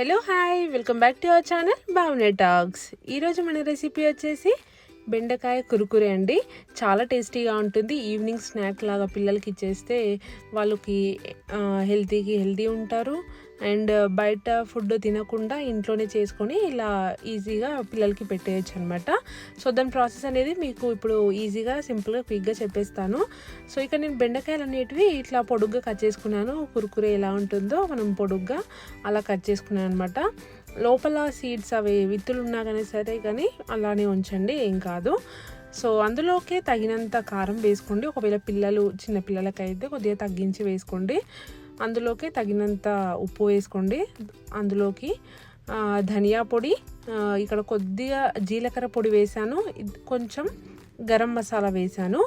Hello hi welcome back to our channel బావునే talks ఈరోజు మన recipe వచ్చేసి బెండకాయ కురుకురే అండి. చాలా టేస్టీగా ఉంటుంది. ఈవినింగ్ స్నాక్ లాగా పిల్లలకి ఇచ్చేస్తే వాళ్ళకి హెల్తీకి హెల్తీ ఉంటారు. అండ్ బయట ఫుడ్ తినకుండా ఇంట్లోనే చేసుకొని ఇలా ఈజీగా పిల్లలకి పెట్టేయచ్చు అనమాట సో దాని ప్రాసెస్ అనేది మీకు ఇప్పుడు ఈజీగా సింపుల్గా క్విక్గా చెప్పేస్తాను. సో ఇక నేను బెండకాయలు అనేటివి ఇట్లా పొడుగ్గా కట్ చేసుకున్నాను. కురుకురే ఎలా ఉంటుందో మనం పొడుగ్గా అలా కట్ చేసుకున్నాను అనమాట లోపల సీడ్స్ అవి విత్తులు ఉన్నా కానీ సరే కానీ అలానే ఉంచండి ఏం కాదు. సో అందులోకే తగినంత కారం వేసుకోండి. ఒకవేళ పిల్లలు చిన్న పిల్లలకైతే కొద్దిగా తగ్గించి వేసుకోండి. అందులోకి తగినంత ఉప్పు వేసుకోండి. అందులోకి ధనియా పొడి ఇక్కడ కొద్దిగా జీలకర్ర పొడి వేసాను కొంచెం గరం మసాలా వేసాను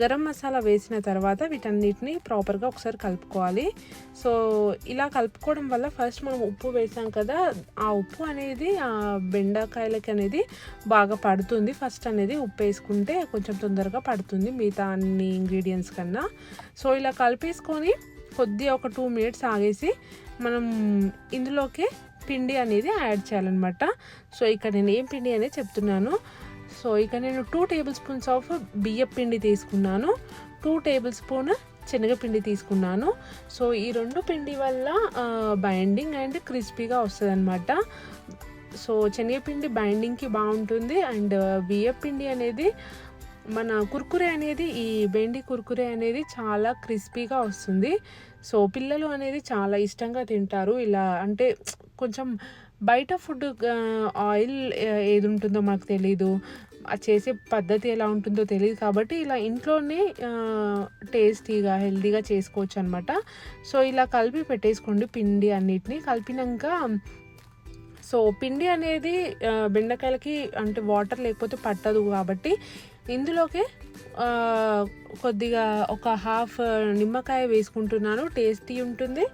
గరం మసాలా వేసిన తర్వాత వీటన్నిటిని ప్రాపర్గా ఒకసారి కలుపుకోవాలి. సో ఇలా కలుపుకోవడం వల్ల ఫస్ట్ మనం ఉప్పు వేసాం కదా ఆ ఉప్పు అనేది ఆ బెండకాయలకి అనేది బాగా పడుతుంది. ఫస్ట్ అనేది ఉప్పు వేసుకుంటే కొంచెం తొందరగా పడుతుంది మిగతా అన్ని ఇంగ్రీడియంట్స్ కన్నా. సో ఇలా కలిపేసుకొని కొద్దిగా ఒక టూ మినిట్స్ ఆగేసి మనం ఇందులోకి పిండి అనేది యాడ్ చేయాలన్నమాట. సో ఇక్కడ నేను ఏం పిండి అనేది చెప్తున్నాను. సో ఇక నేను టూ టేబుల్ స్పూన్స్ ఆఫ్ బియ్యపిండి తీసుకున్నాను. టూ టేబుల్ స్పూన్ శనగపిండి తీసుకున్నాను. సో ఈ రెండు పిండి వల్ల బైండింగ్ అండ్ క్రిస్పీగా వస్తుంది అనమాట సో శనగపిండి బైండింగ్కి బాగుంటుంది. అండ్ బియ్యపిండి అనేది మన కుర్కురే అనేది ఈ బెండి కుర్కురే అనేది చాలా క్రిస్పీగా వస్తుంది. సో పిల్లలు అనేది చాలా ఇష్టంగా తింటారు. ఇలా అంటే కొంచెం బయట ఫుడ్ ఆయిల్ ఏది ఉంటుందో మాకు తెలీదు. చేసే పద్ధతి ఎలా ఉంటుందో తెలియదు కాబట్టి ఇలా ఇంట్లోనే టేస్టీగా హెల్తీగా చేసుకోవచ్చు అనమాట సో ఇలా కలిపి పెట్టేసుకోండి పిండి అన్నిటిని. కలిపినాక సో పిండి అనేది బెండకాయలకి అంటే వాటర్ లేకపోతే పట్టదు కాబట్టి ఇందులోకి కొద్దిగా ఒక హాఫ్ నిమ్మకాయ వేసుకుంటున్నాను. టేస్టీ ఉంటుంది.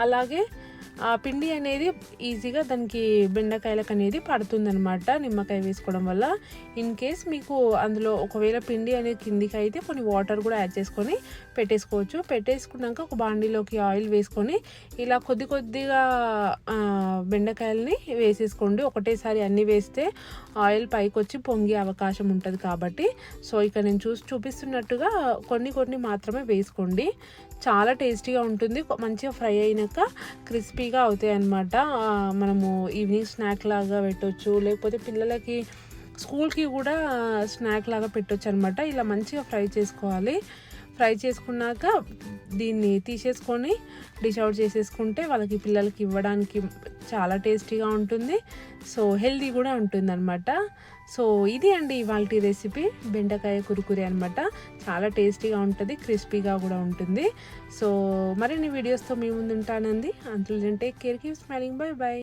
అలాగే పిండి అనేది ఈజీగా దానికి బెండకాయలకు అనేది పడుతుందనమాట నిమ్మకాయ వేసుకోవడం వల్ల. ఇన్ కేస్ మీకు అందులో ఒకవేళ పిండి అనేది కిందికి అయితే కొన్ని వాటర్ కూడా యాడ్ చేసుకొని పెట్టేసుకోవచ్చు. పెట్టేసుకున్నాక ఒక బాండీలోకి ఆయిల్ వేసుకొని ఇలా కొద్ది కొద్దిగా బెండకాయలని వేసేసుకోండి. ఒకటేసారి అన్నీ వేస్తే ఆయిల్ పైకి వచ్చి పొంగే అవకాశం ఉంటుంది కాబట్టి. సో ఇక నేను చూసి చూపిస్తున్నట్టుగా కొన్ని కొన్ని మాత్రమే వేసుకోండి. చాలా టేస్టీగా ఉంటుంది. మంచిగా ఫ్రై అయినాక క్రిస్ క్రిస్పీగా అవుతాయి అన్నమాట. మనము ఈవినింగ్ స్నాక్ లాగా పెట్టవచ్చు లేకపోతే పిల్లలకి స్కూల్కి కూడా స్నాక్ లాగా పెట్టవచ్చు అనమాట ఇలా మంచిగా ఫ్రై చేసుకోవాలి. ఫ్రై చేసుకున్నాక దీన్ని తీసేసుకొని డిష్ అవుట్ చేసేసుకుంటే వాళ్ళకి పిల్లలకి ఇవ్వడానికి చాలా టేస్టీగా ఉంటుంది. సో హెల్దీ కూడా ఉంటుంది అనమాట సో ఇది అండి ఇవాళ రెసిపీ. బెండకాయ కురుకురి అనమాట చాలా టేస్టీగా ఉంటుంది క్రిస్పీగా కూడా ఉంటుంది. సో మరిన్ని వీడియోస్తో మీ ముందు ఉంటానండి అంతులు take care keep smiling bye bye